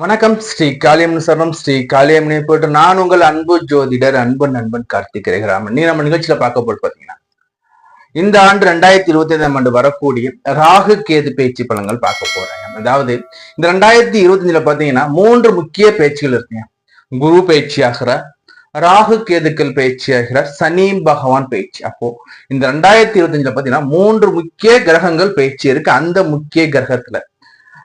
வணக்கம் ஸ்ரீ காளியம்மன் சரணம். ஸ்ரீ காளியம்மனை போட்டு நான் உங்கள் அன்பு ஜோதிடர் அன்பு நண்பன் கார்த்திக் ரேகராமன் நீ நம்ம நிகழ்ச்சியில பார்க்க போல் பாத்தீங்கன்னா இந்த ஆண்டு ரெண்டாயிரத்தி இருபத்தி ஐந்தாம் ஆண்டு வரக்கூடிய ராகு கேது பேச்சு பலங்கள் பார்க்க போறாங்க அதாவது இந்த ரெண்டாயிரத்தி இருபத்தி அஞ்சுல பாத்தீங்கன்னா மூன்று முக்கிய பேச்சுகள் இருக்குங்க. குரு பேச்சியாகிற ராகு கேதுக்கள் பேச்சியாகிற சனி பகவான் பேச்சு. அப்போ இந்த ரெண்டாயிரத்தி இருபத்தி அஞ்சுல பாத்தீங்கன்னா மூன்று முக்கிய கிரகங்கள் பேச்சு இருக்கு. அந்த முக்கிய கிரகத்துல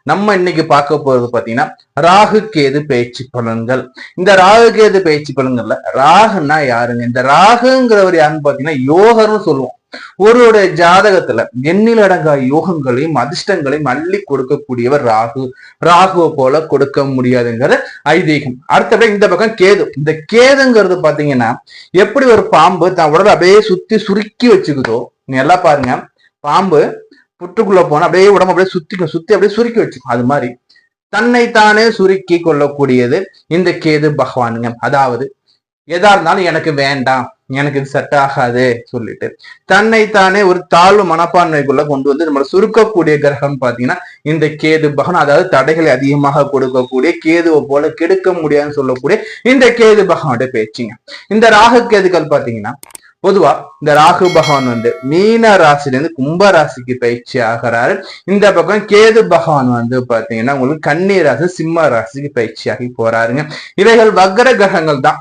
நம்ம இன்னைக்கு பார்க்க போறது பாத்தீங்கன்னா ராகு கேது பேச்சு பலன்கள். இந்த ராகு கேது பேச்சு பலன்கள்ல ராகுன்னா யாருங்க? இந்த ராகுங்கிறவர் யாருன்னு பாத்தீங்கன்னா யோகர்னு சொல்லுவோம். ஒருவருடைய ஜாதகத்துல எண்ணிலடங்கா யோகங்களையும் அதிர்ஷ்டங்களையும் அள்ளி கொடுக்கக்கூடியவர் ராகு. ராகுவை போல கொடுக்க முடியாதுங்கிற ஐதீகம். அடுத்தபடி இந்த பக்கம் கேது. இந்த கேதுங்கிறது பாத்தீங்கன்னா எப்படி ஒரு பாம்பு தான் உடலை அப்படியே சுத்தி சுருக்கி வச்சுக்குதோ நீ எல்லாம் பாருங்க. பாம்பு புற்றுக்குள்ள போனா அப்படியே உடம்பு அப்படியே சுத்திக்கும் சுத்தி அப்படியே சுருக்கி வச்சுக்கும். அது மாதிரி. தன்னைத்தானே சுருக்கி கொள்ளக்கூடியது இந்த கேது பகவானுங்க. அதாவது எதா இருந்தாலும் எனக்கு வேண்டாம். எனக்கு இது செட் ஆகாது சொல்லிட்டு. தன்னைத்தானே ஒரு தாழ்வு மனப்பான்மைக்குள்ள கொண்டு வந்து நம்மளை சுருக்கக்கூடிய கிரகம் பாத்தீங்கன்னா இந்த கேது பகவான் அதாவது தடைகளை அதிகமாக கொடுக்கக்கூடிய கேதுவை போல கெடுக்க முடியாதுன்னு சொல்லக்கூடிய இந்த கேது பகவானுடைய பேச்சுங்க. இந்த ராகு கேதுக்கள் பாத்தீங்கன்னா பொதுவா இந்த ராகு பகவான் வந்து மீன ராசில இருந்து கும்ப ராசிக்கு பயிற்சி ஆகிறாரு. இந்த பக்கம் கேது பகவான் வந்து பாத்தீங்கன்னா உங்களுக்கு கன்னி ராசி சிம்ம ராசிக்கு பயிற்சி ஆகி போறாருங்க. இவைகள் வக்கர கிரகங்கள் தான்.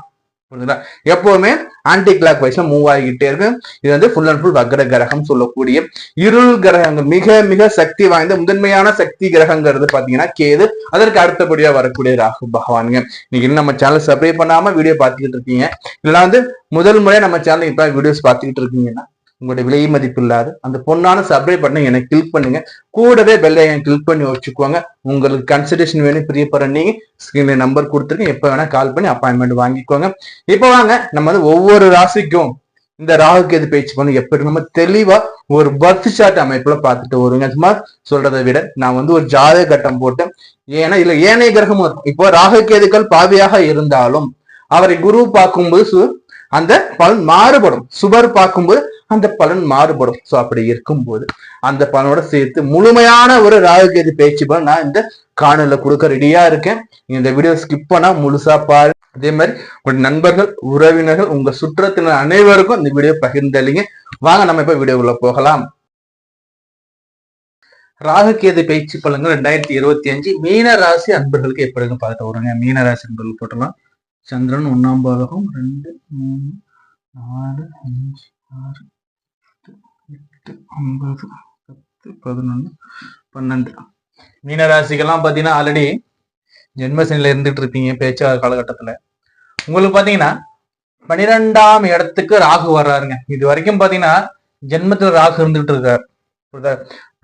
புரியுதா எப்பவுமே ஆன்டி கிளாக் வைஸ்ல மூவ் ஆகிக்கிட்டே இருக்கு. இது வந்து ஃபுல் அண்ட் ஃபுல் வக்ர கிரகம் சொல்லக்கூடிய இருள் கிரகங்கள் மிக மிக சக்தி வாய்ந்த முதன்மையான சக்தி கிரகங்கிறது பாத்தீங்கன்னா கேது. அதற்கு அடுத்தபடியா வரக்கூடிய ராகு பகவானுங்க. நீங்க நம்ம சேனல் சப்ஸ்கிரைப் பண்ணாம வீடியோ பார்த்துக்கிட்டு இருக்கீங்க. இல்லைன்னா வந்து முதல் முறை நம்ம சேனல் இப்ப வீடியோஸ் பார்த்துக்கிட்டு இருக்கீங்கன்னா உங்களுடைய விலை மதிப்பு இல்லாத அந்த பொண்ணான சப்ஸ்கிரைப் பண்ணி எனக்கு கிளிக் பண்ணுங்க. கூடவே பெல்லையன் கிளிக் பண்ணி வச்சுக்கோங்க. உங்களுக்கு கன்சல்டேஷன் வேணும் பிரியப்படுற நீங்க ஸ்கிரீன்ல நம்பர் கொடுத்துருங்க. எப்போ வேணா கால் பண்ணி அப்பாயின்மெண்ட் வாங்கிக்கோங்க. இப்போ வாங்க நம்ம வந்து ஒவ்வொரு ராசிக்கும் இந்த ராகு கேது பேச்சு பண்ணி எப்படி நம்ம தெளிவா ஒரு பர்த் சார்ட் அமைப்புல பார்த்துட்டு வருங்க. சும்மா சொல்றதை விட நான் வந்து ஒரு ஜாதக கட்டம் போட்டேன். ஏன்னா இல்ல ஏனைய கிரகமும் இருக்கும். இப்போ ராகு கேதுக்கள் பாவியாக இருந்தாலும் அவரை குரு பார்க்கும்போது அந்த பலன் மாறுபடும். சுவர் பார்க்கும்போது அந்த பலன் மாறுபடும். சோ அப்படி இருக்கும்போது அந்த பலனோட சேர்த்து முழுமையான ஒரு ராகுகேது பேச்சு பலன் நான் இந்த காணல கொடுக்க ரெடியா இருக்கேன். இந்த வீடியோ ஸ்கிப் பண்ணா முழுசா பாரு அதே மாதிரி உங்க நண்பர்கள் உறவினர்கள் உங்க சுற்றத்தினர் அனைவருக்கும் இந்த வீடியோ பகிர்ந்தளிங்க. வாங்க நம்ம இப்ப வீடியோக்குள்ள போகலாம். ராகுகேது பேச்சு பலன்கள் ரெண்டாயிரத்தி இருபத்தி அஞ்சு மீன ராசி அன்பர்களுக்கு எப்படின்னு பார்த்துட்டு வருங்க மீன ராசி அன்பர்கள் போட்டலாம் சந்திரன் ஒன்னாம் பாதகம் ரெண்டு மூணு நாலு அஞ்சு ஆறு எட்டு ஒன்பது பத்து பதினொன்று பன்னெண்டு. மீனராசிக்கெல்லாம் பார்த்தீங்கன்னா ஆல்ரெடி ஜென்மசனில இருந்துட்டு இருப்பீங்க பேச்சு காலகட்டத்தில். உங்களுக்கு பார்த்தீங்கன்னா பன்னிரெண்டாம் இடத்துக்கு ராகு வர்றாருங்க. இது வரைக்கும் பார்த்தீங்கன்னா ஜென்மத்தில் ராகு இருந்துட்டு இருக்கார்.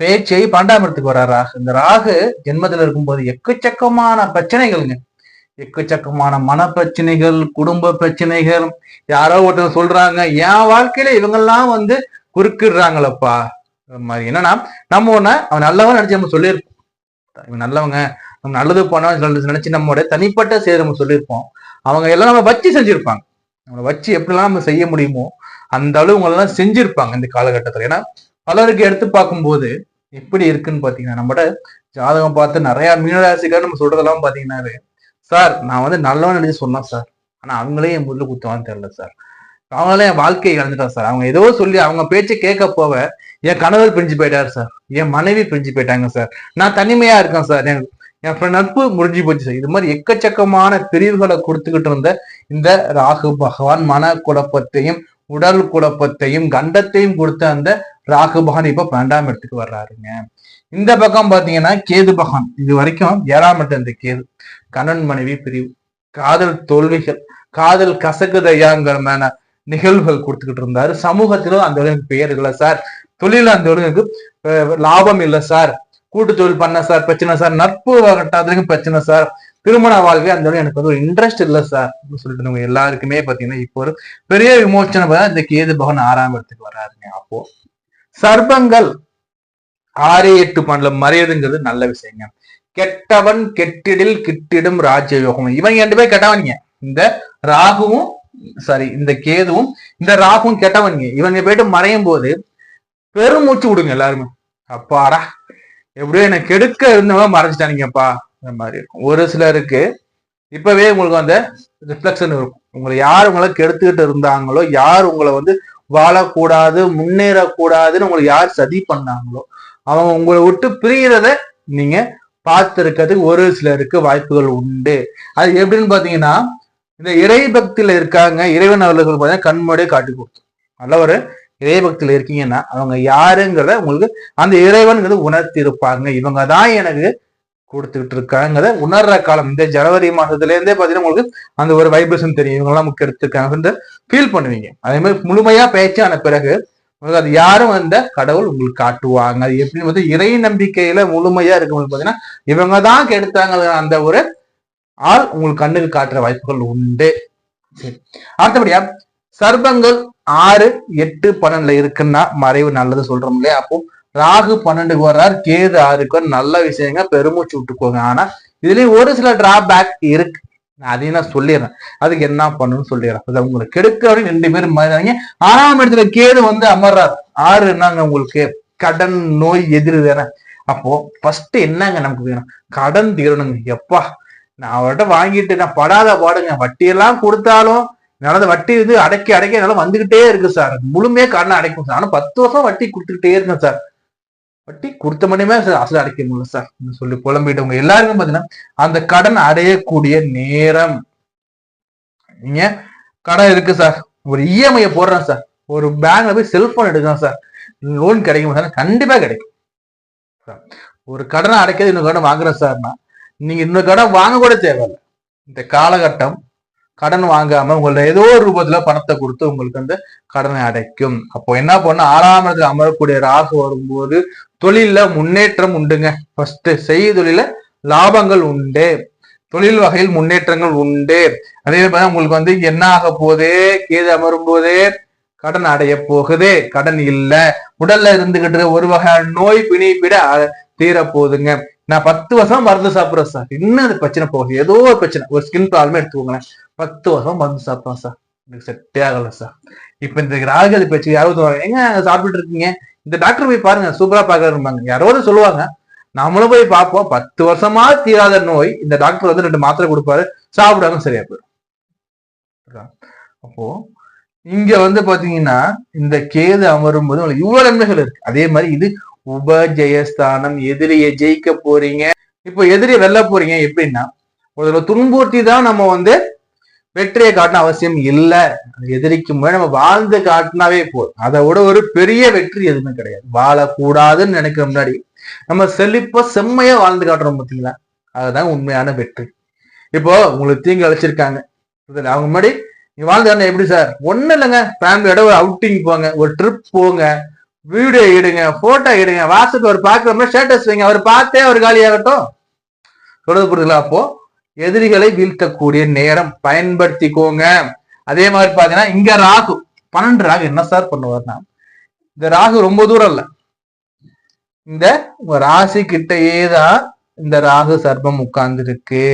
பேச்சை பன்னெண்டாம் இடத்துக்கு வர்றார் ராகு. இந்த ராகு ஜென்மத்தில் இருக்கும்போது எக்கச்சக்கமான பிரச்சனைகள்ங்க. எக்கச்சக்கமான மன பிரச்சனைகள் குடும்ப பிரச்சனைகள் யாரோ ஒருத்தர் சொல்றாங்க என் வாழ்க்கையில இவங்கெல்லாம் வந்து குறுக்கிடுறாங்களப்பா. மாதிரி. என்னன்னா நம்ம ஒன்ன அவன் நல்லவன் நினைச்சு நம்ம சொல்லியிருப்போம். இவன் நல்லவங்க நம்ம நல்லது பண்ணோம் நினைச்சு நம்மளோட தனிப்பட்ட செயல் நம்ம சொல்லியிருப்போம். அவங்க எல்லாம் நம்ம வச்சு செஞ்சிருப்பாங்க. நம்மளை வச்சு எப்படிலாம் நம்ம செய்ய முடியுமோ அந்த அளவு அவங்க செஞ்சிருப்பாங்க இந்த காலகட்டத்தில். ஏன்னா பலருக்கு எடுத்து பார்க்கும்போது எப்படி இருக்குன்னு பாத்தீங்கன்னா நம்மளோட ஜாதகம் பார்த்து நிறைய மீனராசிக்கார் நம்ம சொல்றதெல்லாம் பாத்தீங்கன்னாவே சார் நான் வந்து நல்லவன் நினைச்சு சொன்னேன் சார். ஆனா அவங்களே என் முதல்ல குத்துவான்னு தெரியல சார். அவங்களே என் வாழ்க்கையை இழந்துட்டான் சார். அவங்க ஏதோ சொல்லி அவங்க பேச்சை கேட்க போவ என் கணவர் பிரிஞ்சு போயிட்டாரு சார். என் மனைவி பிரிஞ்சு போயிட்டாங்க சார். நான் தனிமையா இருக்கேன் சார். என் என் நட்பு முடிஞ்சு போச்சு சார். இது மாதிரி எக்கச்சக்கமான பிரிவுகளை கொடுத்துக்கிட்டு இருந்த இந்த ராகு பகவான் மன குழப்பத்தையும் உடல் குழப்பத்தையும் கண்டத்தையும் கொடுத்த அந்த ராகு பகவான் இப்ப பன்னெண்டாம் இடத்துக்கு வர்றாருங்க. இந்த பக்கம் பாத்தீங்கன்னா கேது பகவான். இது வரைக்கும் ஏழாம் இந்த கேது. கணவன் மனைவி பிரிவு. காதல் தோல்விகள். காதல் கசகுதையாங்கிறமான மேல நிகழ்வுகள் கொடுத்துக்கிட்டு இருந்தாரு. சமூகத்திலும் அந்த அளவுக்கு பெயர் இல்லை சார். தொழில அந்த அளவுக்கு லாபம் இல்லை சார். கூட்டு தொழில் பண்ண சார் பிரச்சனை சார். நட்பு கட்டாததுக்கு பிரச்சனை சார். திருமண வாழ்க்கை அந்த எனக்கு வந்து ஒரு இன்ட்ரெஸ்ட் இல்லை சார். அப்படின்னு சொல்லிட்டு நம்ம எல்லாருக்குமே பாத்தீங்கன்னா இப்போ ஒரு பெரிய விமோச்சனை பார்த்தா இந்த கேது பகவான் ஆறாம் இடத்துக்கு வராருங்க அப்போ. சர்ப்பங்கள். ஆறு எட்டு பன்னெண்டுல மறையுதுங்கிறது நல்ல விஷயங்க. கெட்டவன் கெட்டிடில் கிட்டிடும் ராஜயோகம். இவன் ரெண்டு பேர் கெட்டவனுங்க. இந்த ராகுவும் சாரி இந்த கேதுவும் இந்த ராகுவும் கெட்டவனுங்க. இவங்க போயிட்டு மறையும் போது பெருமூச்சு விடுங்க எல்லாருமே. அப்பாடா எப்படியோ என்ன கெடுக்க இருந்தவங்க மறைச்சிட்டானுங்கப்பா இந்த மாதிரி இருக்கும். ஒரு சிலருக்கு இப்பவே உங்களுக்கு அந்த ரிஃப்ளெக்ஷன் இருக்கும் உங்களை யார் உங்களை கெடுத்துக்கிட்டு இருந்தாங்களோ யார் உங்களை வந்து வாழக்கூடாது முன்னேறக்கூடாதுன்னு உங்களை யார் சதி பண்ணாங்களோ அவங்க உங்களை விட்டு பிரியறத நீங்க பார்த்துருக்கிறதுக்கு ஒரு சிலருக்கு வாய்ப்புகள் உண்டு. அது எப்படின்னு பாத்தீங்கன்னா இந்த இறை பக்தியில இருக்காங்க இறைவன் அவர்களுக்கு பார்த்தீங்கன்னா கண்மூடியே காட்டி கொடுத்தோம். நல்ல ஒரு இறைபக்தியில இருக்கீங்கன்னா அவங்க யாருங்கிறத உங்களுக்கு அந்த இறைவன்கிறது உணர்த்தி இருப்பாங்க இவங்க தான் எனக்கு கொடுத்துக்கிட்டு இருக்காங்கிறத உணர்ற காலம். இந்த ஜனவரி மாசத்துல இருந்தே பாத்தீங்கன்னா உங்களுக்கு அந்த ஒரு வைப்ரேஷன் தெரியும். இவங்கெல்லாம் நமக்கு எடுத்துருக்காங்க ஃபீல் பண்ணுவீங்க. அதே மாதிரி முழுமையா ஆன பிறகு அது யாரும் அந்த கடவுள் உங்களுக்கு காட்டுவாங்க. அது எப்படின்னு வந்து இறை நம்பிக்கையில முழுமையா இருக்கும்போது பாத்தீங்கன்னா இவங்க தான் கெடுத்தாங்க அந்த ஒரு ஆள் உங்களுக்கு கண்ணுக்கு காட்டுற வாய்ப்புகள் உண்டு. சரி. அடுத்தபடியா சர்பங்கள் ஆறு எட்டு பன்னெண்டுல இருக்குன்னா மறைவு நல்லது சொல்றோம் இல்லையா? அப்போ ராகு பன்னெண்டுக்கு வர்றார் கேது ஆறுக்கு நல்ல விஷயங்க பெருமூச்சு விட்டுக்கோங்க. ஆனா இதுலயும் ஒரு சில டிராபேக் இருக்கு. நான் அதையும் நான் சொல்லிடுறேன். அதுக்கு என்ன பண்ணணும்னு சொல்லிடுறேன். அது உங்களுக்கு கெடுக்க அப்படின்னு ரெண்டு பேரும் மாறிடுறாங்க ஆறாம் இடத்துல கேது வந்து அமர்றார். ஆறு என்னங்க உங்களுக்கு? கடன் நோய் எதிரி தானே. அப்போ ஃபர்ஸ்ட் என்னங்க நமக்கு வேணும்? கடன் தீரணுங்க. எப்பா நான் அவர்கிட்ட வாங்கிட்டு நான் படாத பாடுங்க. வட்டியெல்லாம் கொடுத்தாலும் என்னால வட்டி வந்து அடக்கி அடக்கி என்னால வந்துகிட்டே இருக்கு சார். முழுமையா கடனை அடைக்கும் சார். ஆனா பத்து வருஷம் வட்டி கொடுத்துக்கிட்டே இருக்கேன் சார். வட்டி கொடுத்த மணியுமே சார் அசல் அடைக்க முடியல சார் சொல்லி புலம்பிட்டவங்க எல்லாருமே பாத்தீங்கன்னா அந்த கடன் அடையக்கூடிய நேரம். நீங்க கடன் இருக்கு சார் ஒரு இஎம்ஐ போடுறேன் சார் ஒரு பேங்க்ல போய் செல்போன் எடுக்கிறேன் சார் லோன் கிடைக்கும் சார் கண்டிப்பா கிடைக்கும். சார், ஒரு கடனை அடைக்கிறது இன்னொரு கடன் வாங்குறேன் சார்னா நீங்க இன்னொரு கடன் வாங்க கூட தேவையில்லை. இந்த காலகட்டம் கடன் வாங்காம உங்களோட ஏதோ ஒரு ரூபத்துல பணத்தை கொடுத்து உங்களுக்கு அந்த கடனை அடைக்கும். அப்போ என்ன பண்ண ஆறாம் இடத்துல அமரக்கூடிய ராகு வரும்போது தொழில்ல முன்னேற்றம் உண்டுங்க. ஃபர்ஸ்ட் செய்ய தொழில லாபங்கள் உண்டு. தொழில் வகையில் முன்னேற்றங்கள் உண்டு. அதே மாதிரி உங்களுக்கு வந்து என்ன ஆக போதே கேது அமரும் போதே கடன் அடைய போகுது. கடன் இல்ல. உடல்ல இருந்துகிட்டு ஒரு வகையான நோய் பிணிப்பிட தீர போகுதுங்க. நான் பத்து வருஷம் மருந்து சாப்பிடுறேன் சார். இன்னும் அது பிரச்சனை போகுது ஏதோ ஒரு பிரச்சனை. ஒரு ஸ்கின் ப்ராப்ளம் எடுத்துக்கோங்களேன். பத்து வருஷம் மருந்து சாப்பிட்டோம் சார். எனக்கு செட்டே ஆகல சார். இப்ப இந்த ராகதி பேச்சு யாராவது சொல்லுவாங்க, எங்க சாப்பிட்டுட்டு இருக்கீங்க? இந்த டாக்டர் போய் பாருங்க சூப்பரா பாக்குறாங்க யாராவது சொல்லுவாங்க நம்மளும் போய் பார்ப்போம். பத்து வருஷமா தீராத நோய் இந்த டாக்டர் வந்து ரெண்டு மாத்திரை கொடுப்பாரு. சாப்பிடாம சரியா போயிடும். அப்போ இங்க வந்து பாத்தீங்கன்னா இந்த கேது அமரும் போது உங்களுக்கு இவ்வளவு நன்மைகள் இருக்கு. அதே மாதிரி இது உபஜெயஸ்தானம் எதிரியை ஜெயிக்க போறீங்க. இப்போ எதிரியை வெல்ல போறீங்க எப்படின்னா ஒரு துன்புறுத்தி தான் நம்ம வந்து வெற்றியை காட்டணும் அவசியம் இல்லை. எதிரிக்கு முன்னாடி நம்ம வாழ்ந்து காட்டினாவே போதும். அதை விட ஒரு பெரிய வெற்றி எதுவுமே கிடையாது. வாழக்கூடாதுன்னு நினைக்கிற முன்னாடி நம்ம செழிப்பா செம்மையா வாழ்ந்து காட்டுறோம் பார்த்தீங்களா அதுதான் உண்மையான வெற்றி. இப்போ உங்களுக்கு தீங்கு அழைச்சிருக்காங்க புரியுதுல? அவங்க முன்னாடி நீ வாழ்ந்து எப்படி சார்? ஒன்றும் இல்லைங்க. ஃபேமிலியோட ஒரு அவுட்டிங் போங்க ஒரு ட்ரிப் போங்க வீடியோ எடுங்க போட்டோ எடுங்க வாட்ஸ்அப் அவர் பார்க்குற மாதிரி ஸ்டேட்டஸ் வைங்க. அவர் பார்த்தே அவர் காலியாகட்டும். சொல்றது புரியுதுங்களா? அப்போ எதிரிகளை வீழ்த்தக்கூடிய நேரம். பயன்படுத்திக்கோங்க. அதே மாதிரி பாத்தீங்கன்னா இங்க ராகு பன்னெண்டு ராகு என்ன சார் பண்ணுவார்னா இந்த ராகு ரொம்ப தூரம் இல்ல. இந்த உங்க ராசி கிட்டயே தான் இந்த ராகு சர்பம் உட்கார்ந்து இருக்கு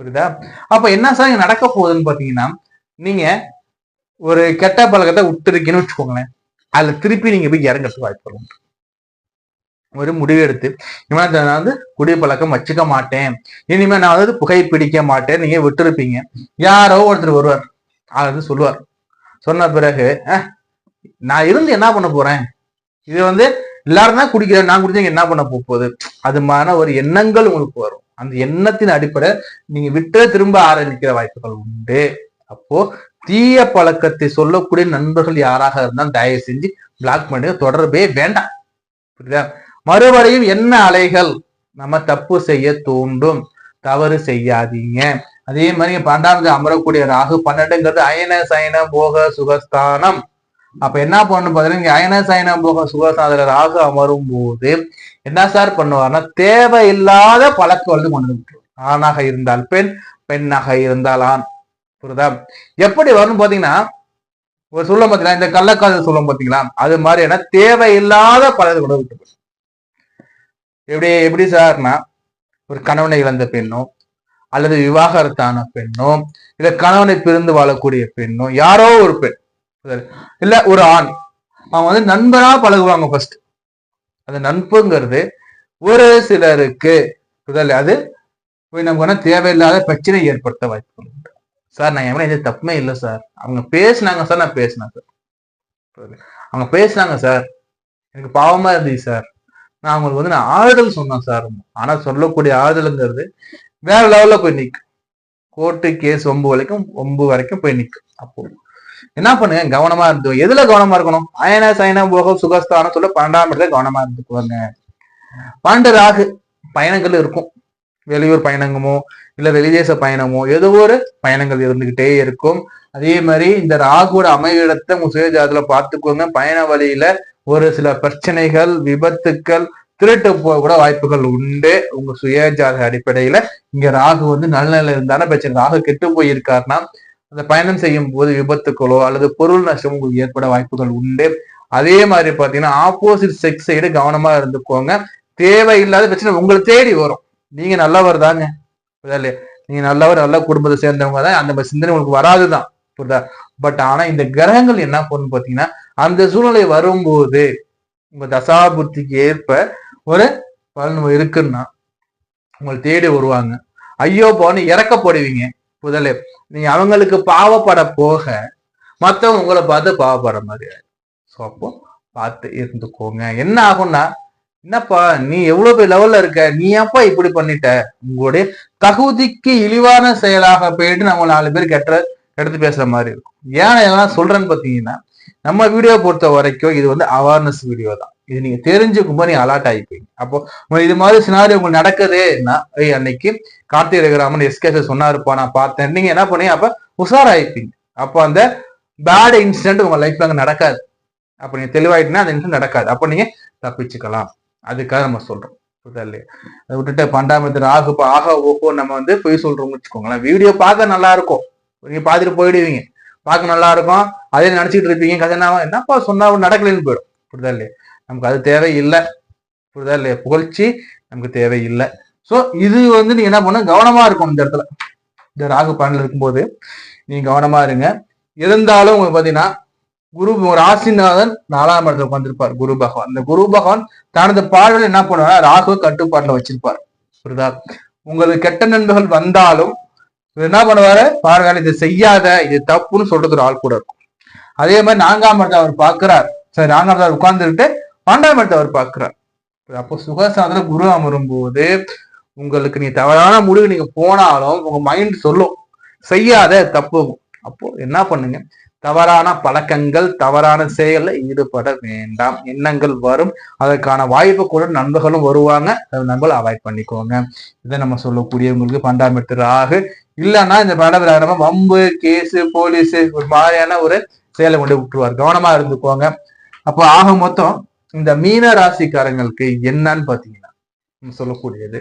புரியுதா? அப்ப என்ன சார் இங்க நடக்க போகுதுன்னு பாத்தீங்கன்னா நீங்க ஒரு கெட்ட பழக்கத்தை விட்டுருக்கீங்கன்னு வச்சுக்கோங்களேன். அதுல திருப்பி நீங்க போய் இறங்கிறதுக்கு வாய்ப்பு உண்டு. ஒரு முடிவு எடுத்து நான் வந்து குடி பழக்கம் வச்சுக்க மாட்டேன். இனிமேல் நான் வந்து புகைப்பிடிக்க மாட்டேன். நீங்க விட்டுருப்பீங்க. யாரோ ஒருத்தர் வருவார். அவர் வந்து சொல்லுவார். சொன்ன பிறகு நான் இருந்து என்ன பண்ண போறேன்? இது வந்து எல்லாரும் தான் குடிக்கிறேன் நான் குடிச்சா என்ன பண்ண போகுது? அது மாதிரி ஒரு எண்ணங்கள் உங்களுக்கு வரும். அந்த எண்ணத்தின் அடிப்படை நீங்க விட்டு திரும்ப ஆரம்பிக்கிற வாய்ப்புகள் உண்டு. அப்போ தீய பழக்கத்தை சொல்லக்கூடிய நண்பர்கள் யாராக இருந்தாலும் தயவு செஞ்சு பிளாக் பண்ணி தொடர்பே வேண்டாம். புரியுதா? மறுபடியும் என்ன அலைகள்? நம்ம தப்பு செய்ய தூண்டும். தவறு செய்யாதீங்க. அதே மாதிரி பன்னெண்டாவது அமரக்கூடிய ராகு பன்னெண்டுங்கிறது அயன சயன போக சுகஸ்தானம். அப்ப என்ன பண்ணணும் பாத்தீங்கன்னா இங்க அயன சயன போக சுகஸ்தானத்துல ராகு அமரும் போது என்ன சார் பண்ணுவார்னா தேவையில்லாத பழக்க வந்து கொண்டு வந்து விட்டுரும். ஆணாக இருந்தால் பெண் பெண்ணாக இருந்தால் ஆண் புரியுதா? எப்படி வரும்னு பாத்தீங்கன்னா ஒரு சொல்லும் பாத்தீங்கன்னா இந்த கள்ளக்காதல் சொல்லும் பாத்தீங்களா அது மாதிரி என்ன தேவையில்லாத பழக்க கொண்டு விட்டு எப்படி எப்படி சார்னா ஒரு கணவனை இழந்த பெண்ணோ அல்லது விவாகரத்தான பெண்ணோ இல்ல கணவனை பிரிந்து வாழக்கூடிய பெண்ணோ யாரோ ஒரு பெண் இல்ல ஒரு ஆண் அவன் வந்து நண்பரா பழகுவாங்க ஃபர்ஸ்ட் அந்த நட்புங்கிறது ஒரு சிலருக்கு புதல் அது போய் நமக்கு வேணா தேவையில்லாத பிரச்சனை ஏற்படுத்த வாய்ப்பு உண்டு. சார் நான் எவ்வளவு எந்த தப்புமே இல்லை சார். அவங்க பேசுனாங்க சார் நான் பேசினேன் சார். அவங்க பேசுனாங்க சார். எனக்கு பாவமா இருந்துச்சு சார். நான் அவங்களுக்கு வந்து நான் ஆறுதல் சொன்னேன் சார் ஆனா சொல்லக்கூடிய ஆறுதலுங்கிறது வேற லெவல்ல போய் நிற்கும் கோர்ட்டு கேஸ் ஒம்பு வரைக்கும் ஒம்பு வரைக்கும் போய் நிற்கும் அப்போ என்ன பண்ணுங்க? கவனமா இருந்து எதுல கவனமா இருக்கணும்? அயன சயன போக சுகஸ்தானம் சொல்ல பன்னெண்டாம் இடத்துல கவனமா இருந்துக்குவாங்க பன்னெண்டு ராகு பயணங்கள் இருக்கும். வெளியூர் பயணங்கமோ இல்ல வெளிதேச பயணமோ ஏதோ ஒரு பயணங்கள் இருந்துகிட்டே இருக்கும். அதே மாதிரி இந்த ராகுவோட அமைவிடத்தை உங்க சுயஜாதத்துல பாத்துக்கோங்க பயண வழியில ஒரு சில பிரச்சனைகள் விபத்துக்கள் திருட்டு போக கூட வாய்ப்புகள் உண்டு. உங்க சுயஜாத அடிப்படையில இங்க ராகு வந்து நல்ல நிலை இருந்தாலும் பிரச்சனை. ராகு கெட்டு போயிருக்காருன்னா அந்த பயணம் செய்யும் போது விபத்துக்களோ அல்லது பொருள் நஷ்டம் உங்களுக்கு ஏற்பட வாய்ப்புகள் உண்டு. அதே மாதிரி பாத்தீங்கன்னா ஆப்போசிட் செக்ஸ் சைடு கவனமா இருந்துக்கோங்க. தேவையில்லாத பிரச்சனை உங்களை தேடி வரும். நீங்க நல்லவர் தாங்க. புரியுதா நீங்க நல்லவர் நல்ல குடும்பத்தை சேர்ந்தவங்க தான். அந்த சிந்தனை உங்களுக்கு வராதுதான். புரியுதா? பட் ஆனா இந்த கிரகங்கள் என்ன பண்ணும் பாத்தீங்கன்னா அந்த சூழ்நிலை வரும்போது உங்க தசாபுத்திக்கு ஏற்ப ஒரு பலன் இருக்குன்னா உங்களை தேடி வருவாங்க. ஐயோ போன்னு இறக்கப்படுவீங்க முதலே நீங்க அவங்களுக்கு பாவப்பட போக மத்தவங்க உங்களை பார்த்து பாவப்படுற மாதிரி ஸோ அப்போ பார்த்து இருந்துக்கோங்க. என்ன ஆகும்னா என்னப்பா நீ எவ்வளவு பெரிய லெவல்ல இருக்க? நீ ஏப்பா இப்படி பண்ணிட்ட? உங்களுடைய தகுதிக்கு இழிவான செயலாக போயிட்டு நம்ம நாலு பேர் கெட்ட எடுத்து பேசுற மாதிரி இருக்கும். ஏன் இதெல்லாம் சொல்றேன்னு பாத்தீங்கன்னா நம்ம வீடியோ பொறுத்த வரைக்கும் இது வந்து அவேர்னஸ் வீடியோ தான். இது நீங்க தெரிஞ்சுக்கும்போது நீங்க அலர்ட் ஆகிப்பீங்க அப்போ இது மாதிரி சினாரி உங்களுக்கு நடக்குதுன்னா ஏய் அன்னைக்கு கார்த்திக் ரகுராமன் எஸ்கேச சொன்னாருப்பா நான் பார்த்தேன். நீங்க என்ன பண்ணீங்க? அப்ப உஷாராயிப்பீங்க. அப்போ அந்த பேட் இன்சிடென்ட் உங்க லைஃப்ல அங்கே நடக்காது. அப்ப நீங்க தெளிவாயிட்டுனா அந்த இன்சிடென்ட் நடக்காது. அப்ப நீங்க தப்பிச்சுக்கலாம். அதுக்காக நம்ம சொல்றோம். அதை விட்டுட்டு பண்டாமத்து ஆகு ஆக ஓஹோ நம்ம வந்து பொய் சொல்றோம்னு வச்சுக்கோங்களேன். வீடியோ பார்க்க நல்லா இருக்கும். நீங்க பார்த்துட்டு போயிடுவீங்க. பார்க்க நல்லா இருக்கும் அதே நினைச்சிட்டு இருப்பீங்க. கதை என்னப்பா சொன்னா நடக்கலன்னு போயிடும். புரியுதா இல்லையா? நமக்கு அது தேவையில்லை. புரியுதா இல்லையா? புகழ்ச்சி நமக்கு தேவையில்லை. ஸோ இது வந்து நீங்க என்ன பண்ணணும்? கவனமா இருக்கும் இந்த இடத்துல. இந்த ராகு பலனில் இருக்கும்போது நீங்க கவனமா இருங்க. இருந்தாலும் உங்களுக்கு பாத்தீங்கன்னா குரு ராசிநாதன் நாலாம் இடத்துல உட்காந்துருப்பார் குரு பகவான். இந்த குரு பகவான் தனது பாடல் என்ன பண்ணுவார்? ராகு கட்டுப்பாட்டில் வச்சிருப்பார். புரியுதா? உங்களுக்கு கெட்ட நண்பர்கள் வந்தாலும் என்ன பண்ணுவாரு? பாருங்க இது செய்யாத இது தப்புன்னு சொல்றது ஒரு ஆள் கூட இருக்கும். அதே மாதிரி நான்காம் இடத்தை அவர் பார்க்கிறார். சரி நான்காம் இடத்தை உட்கார்ந்துட்டு பன்னெண்டாம் இடத்தை அவர் பார்க்கிறார். அப்போ சுகசாதன குரு அமரும் போது உங்களுக்கு நீ தவறான முடிவு நீங்க போனாலும் உங்க மைண்ட் சொல்லும். செய்யாத தப்பு. அப்போ என்ன பண்ணுங்க? தவறான பழக்கங்கள் தவறான செயலில் ஈடுபட வேண்டாம். எண்ணங்கள் வரும். அதற்கான வாய்ப்பு கூட நண்பர்களும் வருவாங்க. அதை நம்ம அவாய்ட் பண்ணிக்கோங்க. இதை நம்ம சொல்லக்கூடியவங்களுக்கு பண்டாமிட்டு ராகு. இல்லைன்னா இந்த பண்டாமிட்டு வம்பு கேஸு போலீஸு ஒரு மாதிரியான ஒரு செயலை கொண்டு விட்டுருவார். கவனமா இருந்துக்கோங்க. அப்போ ஆக மொத்தம் இந்த மீன ராசிக்காரங்களுக்கு என்னன்னு பாத்தீங்கன்னா சொல்லக்கூடியது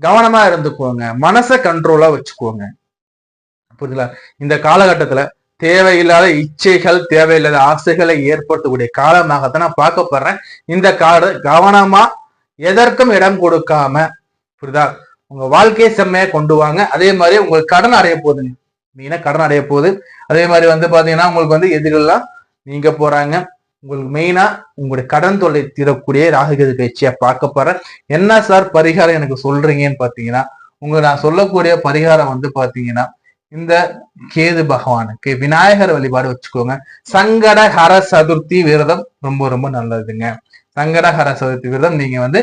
கவனமா இருந்துக்கோங்க. மனசை கண்ட்ரோலா வச்சுக்கோங்க. புரியுதுல இந்த காலகட்டத்துல தேவையில்லாத இச்சைகள் தேவையில்லாத ஆசைகளை ஏற்படுத்தக்கூடிய காலமாகத்தான் நான் பார்க்கப்படுறேன் இந்த காடு கவனமா எதற்கும் இடம் கொடுக்காம புரியுதா? உங்க வாழ்க்கையை செம்மையா கொண்டு வாங்க. அதே மாதிரி உங்களுக்கு கடன் அடைய போகுதுங்க மெயினா கடன் அடைய போகுது? அதே மாதிரி வந்து பாத்தீங்கன்னா உங்களுக்கு வந்து எதிரெல்லாம் நீங்க போறாங்க. உங்களுக்கு மெயினா உங்களுடைய கடன் தொல்லை தீரக்கூடிய ராகுகது பயிற்சியா பார்க்க போறேன். என்ன சார் பரிகாரம் எனக்கு சொல்றீங்கன்னு பாத்தீங்கன்னா உங்க நான் சொல்லக்கூடிய பரிகாரம் வந்து பாத்தீங்கன்னா இந்த கேது பகவானுக்கு விநாயகர் வழிபாடு வச்சுக்கோங்க. சங்கட ஹர சதுர்த்தி விரதம் ரொம்ப ரொம்ப நல்லதுங்க. சங்கட ஹர சதுர்த்தி விரதம் நீங்க வந்து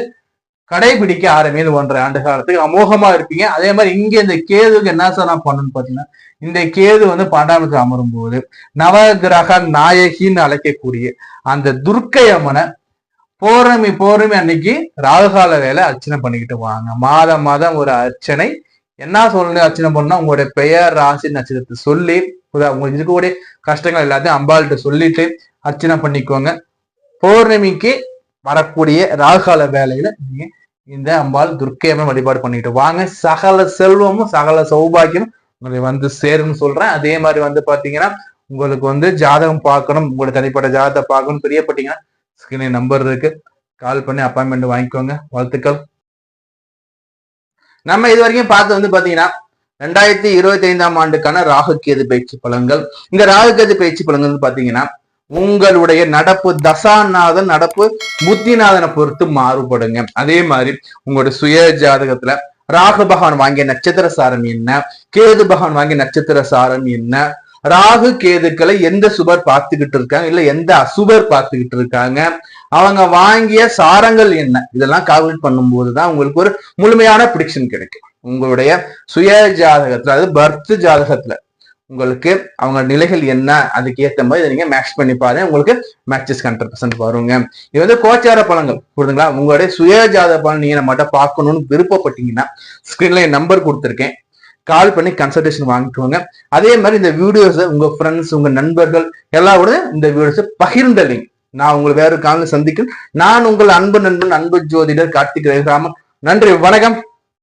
கடைபிடிக்க ஆரம்பிது ஒன்றரை ஆண்டு காலத்துக்கு அமோகமா இருப்பீங்க. அதே மாதிரி இங்க இந்த கேதுக்கு என்ன சார் நான் பண்ணணும்னு பாத்தீங்கன்னா இந்த கேது வந்து பண்டாமத்துக்கு அமரும் போது நவகிரக நாயகின்னு அழைக்கக்கூடிய அந்த துர்க்கை அம்மனை பௌர்ணமி பௌர்ணமி அன்னைக்கு ராகுகால வேலை அர்ச்சனை பண்ணிக்கிட்டு வாங்க. மாதம் மாதம் ஒரு அர்ச்சனை என்ன சொல்லணும் அர்ச்சனை பண்ணா உங்களுடைய பெயர் ராசி நட்சத்திரத்தை சொல்லி உங்களுக்கு இருக்கக்கூடிய கஷ்டங்கள் எல்லாத்தையும் அம்பாள்கிட்ட சொல்லிட்டு அர்ச்சனை பண்ணிக்கோங்க. பௌர்ணமிக்கு வரக்கூடிய ராகால வேலையில நீங்க இந்த அம்பாள் துர்க்கையம்ம வழிபாடு பண்ணிட்டு வாங்க. சகல செல்வமும் சகல சௌபாகியமும் உங்களை வந்து சேரும்னு சொல்றேன். அதே மாதிரி வந்து பாத்தீங்கன்னா உங்களுக்கு வந்து ஜாதகம் பார்க்கணும். உங்களோட தனிப்பட்ட ஜாதகத்தை பார்க்கணும் பிரியப்பட்டீங்கன்னா ஸ்கிரீன் நம்பர் இருக்கு. கால் பண்ணி அப்பாயின்மெண்ட் வாங்கிக்கோங்க. வாழ்த்துக்கள். நம்ம இது வரைக்கும் பார்த்து வந்து பாத்தீங்கன்னா ரெண்டாயிரத்தி இருபத்தி ஐந்தாம் ஆண்டுக்கான ராகுகேது பயிற்சி பலன்கள். இந்த ராகுகேது பயிற்சி பலன்கள் வந்து பாத்தீங்கன்னா உங்களுடைய நடப்பு தசாநாதன் நடப்பு புத்திநாதனை பொறுத்து மாறுபடுங்க. அதே மாதிரி உங்களுடைய சுய ஜாதகத்துல ராகு பகவான் வாங்கிய நட்சத்திர சாரம் என்ன? கேது பகவான் வாங்கிய நட்சத்திர சாரம் என்ன? ராகு கேதுக்களை எந்த சுபர் பார்த்துக்கிட்டு இருக்காங்க? இல்ல எந்த அசுபர் பார்த்துக்கிட்டு இருக்காங்க? அவங்க வாங்கிய சாரங்கள் என்ன? இதெல்லாம் கால்குலேட் பண்ணும்போது தான் உங்களுக்கு ஒரு முழுமையான ப்ரிடிக்ஷன் கிடைக்கும். உங்களுடைய சுய ஜாதகத்துல அதாவது பர்த் ஜாதகத்துல உங்களுக்கு அவங்க நிலைகள் என்ன? அதுக்கு ஏத்த மாதிரி இதை நீங்க மேட்ச் பண்ணி பாருங்க. உங்களுக்கு மேட்சஸ் ஹண்ட்ரட் பர்சன்ட் வருங்க. இது வந்து கோச்சார பழங்கள் புரிதுங்களா உங்களுடைய சுய ஜாத பலன் நீங்க நம்மகிட்ட பார்க்கணும்னு விருப்பப்பட்டீங்கன்னா ஸ்கிரீன்ல என் நம்பர் கொடுத்துருக்கேன். கால் பண்ணி கன்சல்டேஷன் வாங்கிக்கோங்க. அதே மாதிரி இந்த வீடியோஸை உங்க ஃப்ரெண்ட்ஸ் உங்க நண்பர்கள் எல்லாரோட இந்த வீடியோஸை பகிர்ந்த லிங்க் நான் உங்களை வேறு காலம் சந்திக்கிறேன். நான் உங்கள் அன்பு நண்பன் அன்பு ஜோதிடர் கார்த்திக் ரகுராமன். நன்றி வணக்கம்.